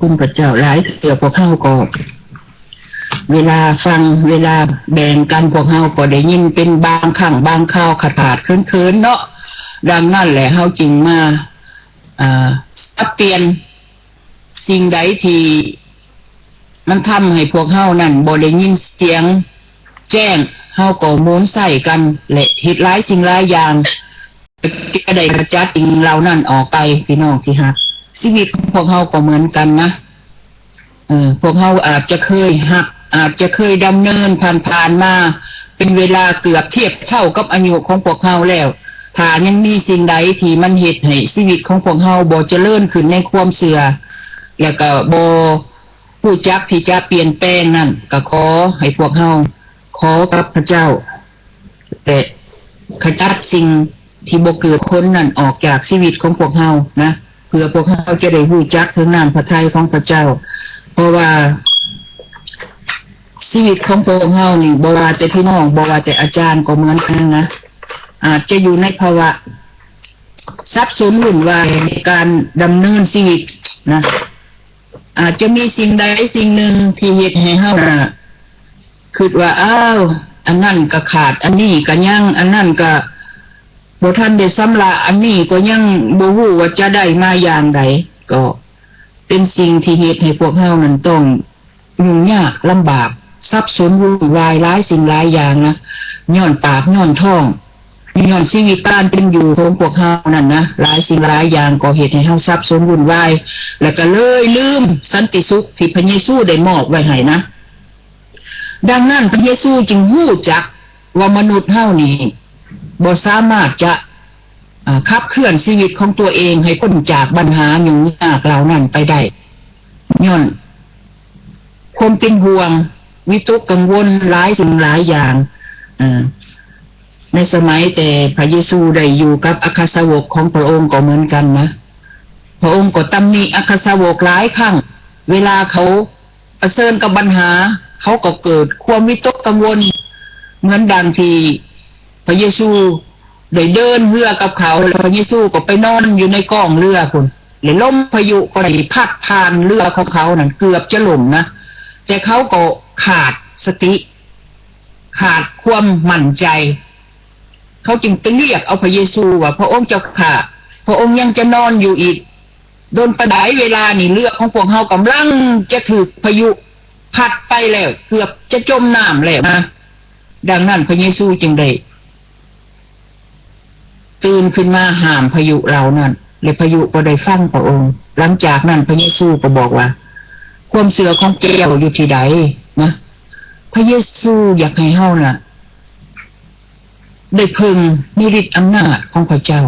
คุณพระเจ้าหลายเถื่อพวกเฮาก็เวลาฟังเวลาแบ่งกันพวกเฮาก็ได้ยินเป็นบางครั้งบางคราวขาดขาดเคินเนๆเนาะดังนั้นแหละเฮาจริงมาอ่าเปลี่ยนสิ่งใดที่มันทำให้พวกเฮานั่นบ่ได้ยินเสียง แจ้งเฮาก็หมุนใส่กันและเฮ็ดหลายสิ่งหลายอย่างก็ได้กระจัดสิ่งเหล่านั้นออกไปพี่น้องที่ฮัก ชีวิตของพวกเฮาก็เหมือนกันนะเออพวกเขาอาจจะเคยหัก อาจจะเคยดำเนินผ่านๆมาเป็นเวลาเกือบเทียบเท่ากับอายุของพวกเขาแล้วถ้ายังมีสิ่งใดที่มันเหตุให้ชีวิตของพวกเขาบ่เจริญขึ้นในความเสื่อแล้วก็บ่ผู้จักที่จะเปลี่ยนแปลงนั่นก็ขอให้พวกเขาขอกับพระเจ้าแต่ขจัดสิ่งที่บ่เกิดพ้นนั่นออกจากชีวิตของพวกเขานะ เพื่อพวกเขาจะได้รู้จักถึงนามพระทัยของพระเจ้า เพราะว่าชีวิตของพวกเฮานี่บ่ว่าแต่พี่น้องบ่ว่าแต่อาจารย์ก็เหมือนกันนะอาจจะอยู่ในภาวะสับสนวุ่นวายในการดำเนินชีวิตนะอาจจะมีสิ่งใดสิ่งหนึ่งที่เฮ็ดให้เฮานะคิดว่าอ้าวอันนั้นก็ขาด อันนี้ก็ยังอันนั้นก็ บ่ทันได้สำละอันนี้ก็ยังบ่ฮู้ว่าจะได้มาอย่างใดก็เป็นสิ่งที่เหตุให้พวกเฮานั้นต้องยุ่งยากลำบากซับซ้อนวุ่นวายหลายสิ่งหลายอย่างนะย้อนปากย้อนท้องย้อนชีวิตการเป็นอยู่ของพวกเฮานั่นนะหลายสิ่งหลายอย่างก็เหตุให้เฮาซับซ้อนวุ่นวายแล้วก็เลยลืมสันติสุขที่พระเยซูได้มอบไว้ให้นะดังนั้นพระเยซูจึงหู้จักว่ามนุษย์เฮานี่ บ่สามารถจะขับเคลื่อนชีวิตของตัวเองให้พ้นจากปัญหายุ่งยากเหล่านั้นไปได้ย้อนความเป็นห่วง วิตกกังวลหลายสิ่งหลายอย่างอในสมัยแต่พระเยซูได้อยู่กับอัครสาวกของพระองค์ก็เหมือนกันนะพระองค์ก็ตำหนิอัครสาวกหลายครั้งเวลาเขาเสริญกับปัญหา เขาก็เกิดความวิตกกังวล เหมือนดังที่ พระเยซูได้เดินเรือกับเขาแล้วพระเยซูก็ไปนอนอยู่ในกองเรือคุณเลยล่มพายุก็ได้พัดผ่านเรือของเขานั่นเกือบจะหล่มนะแต่เขาก็ขาดสติ ขาดความมั่นใจ เขาจึงไปเรียกเอาพระเยซูว่าพระองค์เจ้าข่าพระองค์ยังจะนอนอยู่อีกโดนประดายเวลานี่เรือของพวกเขากำลังจะถูกพายุพัดไปแล้ว เกือบจะจมน้ำแล้วนะดังนั้นพระเยซูจึงได้ ตื่นขึ้นมาห้ามพายุเรานั่นเลยพายุก็ได้ฟังพระองค์ หลังจากนั้นพระเยซูก็บอกว่า ความเสือของเกลียวอยู่ที่ใดนะพระเยซูอยากให้เฮาน่ะ ได้พึงนิริตอำนาจของพระเจ้า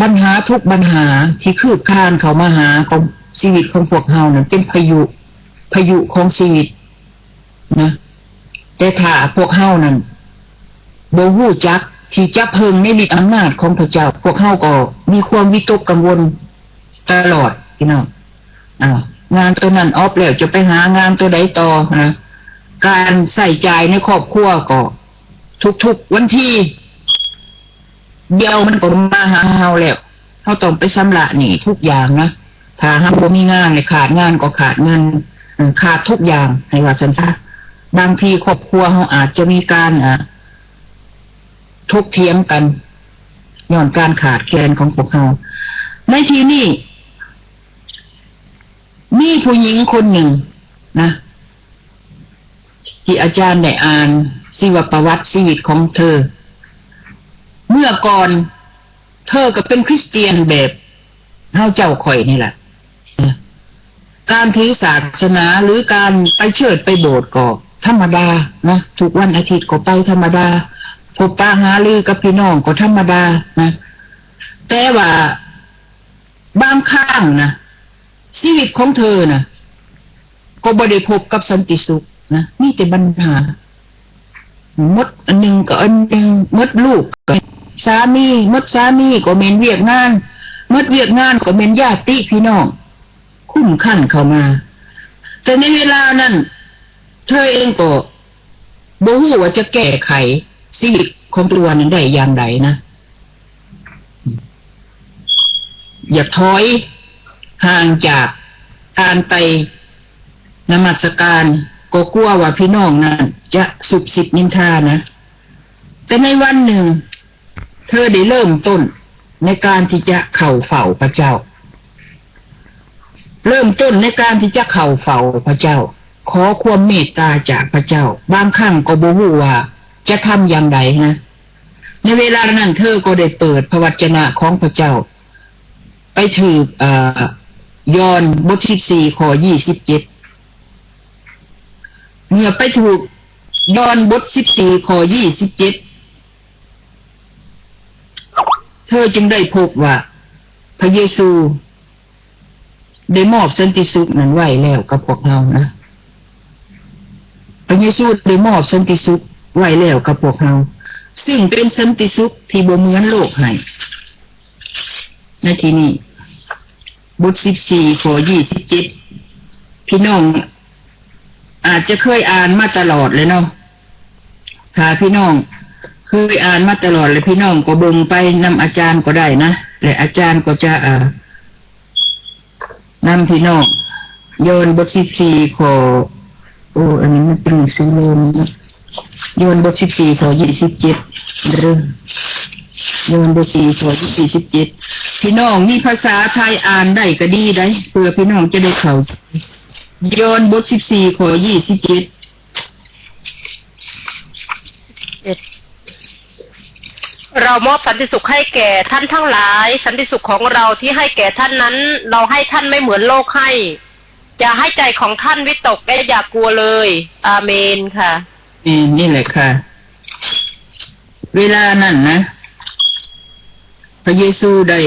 ปัญหาทุกปัญหาที่คืบคานเขามาหาของชีวิตของพวกเฮานั้นเป็นพายุพายุของชีวิตนะแต่ถ้าพวกเฮานั้นบ่ฮู้จัก ที่จะเพิ่งไม่มีอำนาจของพระเจ้า พวกเขาก็มีความวิตกกังวลตลอดพี่น้องอ่างานตัวนั้นออฟแล้วจะไปหางานตัวใดต่อนะการใส่ใจในครอบครัวก็ ทุกๆวันที่ เดียวมันก็มาหาเฮาแล้วเขาต้องไปชำระหนี้ทุกอย่างนะถ้าเฮาบ่มีงานเนี่ยขาดงานก็ขาดเงินขาดทุกอย่างให้ว่าซั่นซะบางทีครอบครัวเขาอาจจะมีการอ่า ทกเทียงกันย้อนการขาดแคลนของพวกเขาในทีนี้มีผู้หญิงคนหนึ่งนะที่อาจารย์ได้อ่านชีวประวัติชีวิตของเธอ เมื่อก่อนเธอก็เป็นคริสเตียนแบบเฮาเจ้าข่อยนี่แหละนะการถือศาสนาหรือการไปเชิดไปโบสถ์ก็ธรรมดานะทุกวันอาทิตย์ก็ไปธรรมดา พบปะหาลือกับพี่น้องก็ธรรมดานะแต่ว่าบางครั้งนะชีวิตของเธอนะก็บ่ได้พบกับสันติสุขนะมีแต่ปัญหามดอันหนึ่งก็อันหนึ่งมดลูกก็สามีมดสามีก็เมนเวียกงานมดเวียกงานก็เมนญาติพี่น้อง คุ้มขั้นเข้ามา แต่ในเวลานั้น เธอเองก็บ่ฮู้ว่าจะแก้ไข ชีวิตของตัวนั้นได้อย่างไรนะ อย่าถอยห่างจากการไปนมัสการก็กลัวว่าพี่น้องนั้นจะสุบสิบนินทานะ แต่ในวันหนึ่ง เธอได้เริ่มต้นในการที่จะเข่าเฝ้าพระเจ้า เริ่มต้นในการที่จะเข่าเฝ้าพระเจ้า ขอความเมตตาจากพระเจ้า บางครั้งก็บูว่า จะทำอย่างไรนะ ในเวลานั้นเธอก็ได้เปิดพระวจนะของพระเจ้า ไปถือยอนบทที่สี่ข้อยี่สิบเจ็ดเมื่อไปถูกยอนบทสิบสี่ข้อยี่สิบเจ็ดเธอจึงได้พบว่า พระเยซู ได้มอบสันติสุขนั้นไว้แล้วกับพวกเรานะ พระเยซูได้มอบสันติสุข ไว้แล้วกับพวกเราซึ่งเป็นสันติสุขที่บ่เหมือนโลกให้ในที่นี้บทสิบสี่ข้อยี่สิบเจ็ดพี่น้อง อาจจะเคยอ่านมาตลอดเลยเนาะถ้าพี่น้อง เคยอ่านมาตลอดเลยพี่น้องก็เบิ่งไปนำอาจารย์ก็ได้นะและอาจารย์ก็จะอ่านำพี่น้องโยนบทสิบสี่ข้อโอ้อันนี้มันเป็นหนังสือลยนะ โยนบทสิบสี่ข้อยี่สิบเจ็ดหรือโยนบทสี่ข้อยี่สิบเจ็ดพี่น้องมีภาษาไทยอ่านได้ก็ดีได้เพื่อพี่น้องจะได้เข้าโยนบทสิบสี่ข้อยี่สิบเจ็ดเรามอบสันติสุขให้แก่ท่านทั้งหลาย สันติสุขของเราที่ให้แก่ท่านนั้น เราให้ท่านไม่เหมือนโลกให้ จะให้ใจของท่านวิตกและอย่ากกลัวเลย อาเมนค่ะ นี่นี่แหละค่ะ เวลานั้นนะ พระเยซูได้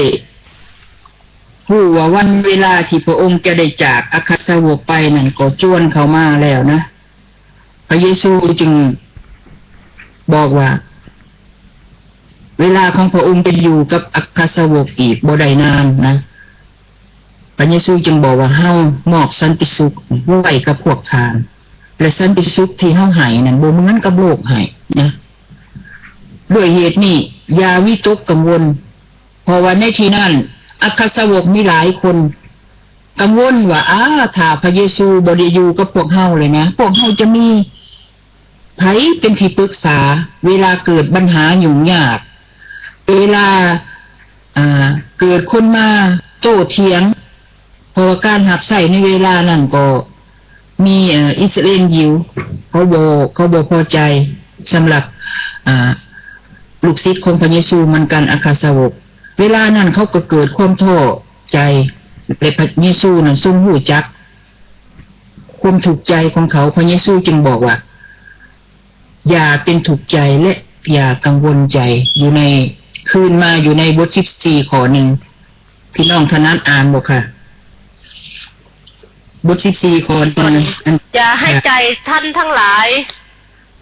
ผู้ว่าวันเวลาที่พระองค์จะได้จากอาคาสาวกไปนั่นก็จวนเขามาแล้วนะ พระเยซูจึงบอกว่า เวลาของพระองค์จะอยู่กับอัคาสาวกอีกบ่ได้นานนะพระเยซูจึงบอกว่าเฮามอบสันติสุขไว้กับพวกทาน และสันติสุขที่เฮาให้นั่นบ่เหมือนกับโลกให้นะด้วยเหตุนี้ยาวิตกกังวล เพราะว่าในที่นั้นอัคสวกมีหลายคน กังวลว่าอ้าถ้าพระเยซูบ่ได้อยู่กับพวกเฮาเลยนะพวกเฮาจะมีไผเป็นที่ปรึกษา เวลาเกิดปัญหายุ่งยาก เวลาอ่าเกิดคนมาโต้เถียงเพราะการหับใส่ในเวลานั้นก็ มีอิสราเอลยิวเขาโบเขาโบพอใจสำหรับลูกศิษย์ของพระเยซูมันกันอาคาสาวก เวลานั้นเขาก็เกิดความท้อใจและพระเยซูนั้นทรงหูจัก ความถูกใจของเขาพระเยซูจึงบอกว่า อย่าเป็นถูกใจและอย่ากังวลใจอยู่ในคืนมาอยู่ในบทสิบสี่ข้อหนึ่งพี่น้องทนัดอ่านบอกค่ะ บทสิบสี่ข้อตอนนั้นอย่าให้ใจท่านทั้งหลาย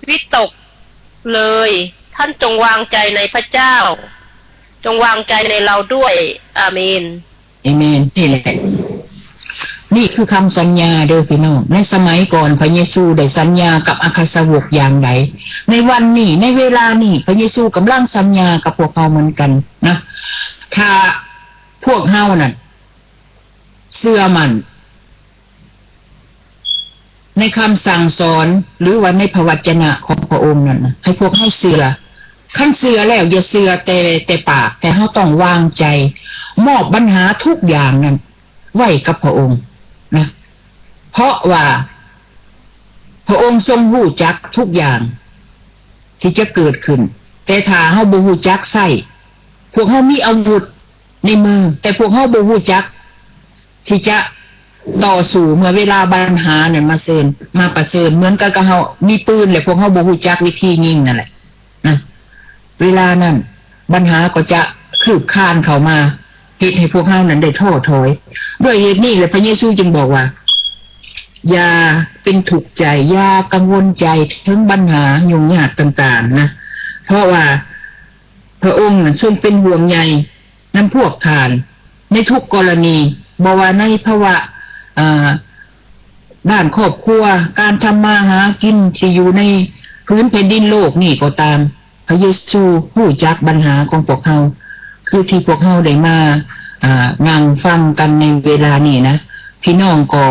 วิตกเลย ท่านจงวางใจในพระเจ้า จงวางใจในเราด้วย อาเมนเอเมนนี่แหละนี่คือคำสัญญาเด้อพี่น้องในสมัยก่อนพระเยซูได้สัญญากับอาคาสาวกอย่างไรในวันนี้ในเวลานี้พระเยซูกำลังสัญญากับพวกเราเหมือนกันนะถ้าพวกเฮานั่นเชื่อมัน ในคำสั่งสอนหรือว่าในพระวจนะของพระองค์นั่นนะให้พวกเฮาเชื่อขั้นเสือแล้วอย่าเสือแต่แต่ปาก แต่เขาต้องวางใจ มอบปัญหาทุกอย่างนั้นไว้กับพระองค์นะ เพราะว่า พระองค์ทรงรู้จักทุกอย่าง ที่จะเกิดขึ้น แต่ถ้าเฮาบ่ฮู้จักใส่พวกเฮามีอาวุธในมือ แต่พวกเฮาบ่ฮู้จัก ที่จะ ต่อสู้เมื่อเวลาปัญหาเนี่ยมาเซินมาประเสริญเหมือนกับกับเฮามีปืนเลยพวกเฮาบ่ฮู้จักวิธียิงนั่นแหละนะเวลานั้นปัญหาก็จะคืบคานเข้ามาเหตุให้พวกเขานั้นได้ท้อถอย ด้วยเหตุนี้เลยพระเยซูจึงบอกว่า อย่าเป็นถูกใจอย่ากังวลใจถึงปัญหายุ่งยากต่าง ๆ นะเพราะว่าพระองค์ทรงเป็นห่วงใยน้ำพวกทาน ในทุกกรณีบว่าในภาวะ ด้านครอบครัว การทำมาหากินที่อยู่ในพื้นแผ่นดินโลกนี่ก็ตาม พระเยซูผู้จักปัญหาของพวกเขา คือที่พวกเขาได้มาอ่านั่งฟังกันในเวลานี้นะ พี่น้องก็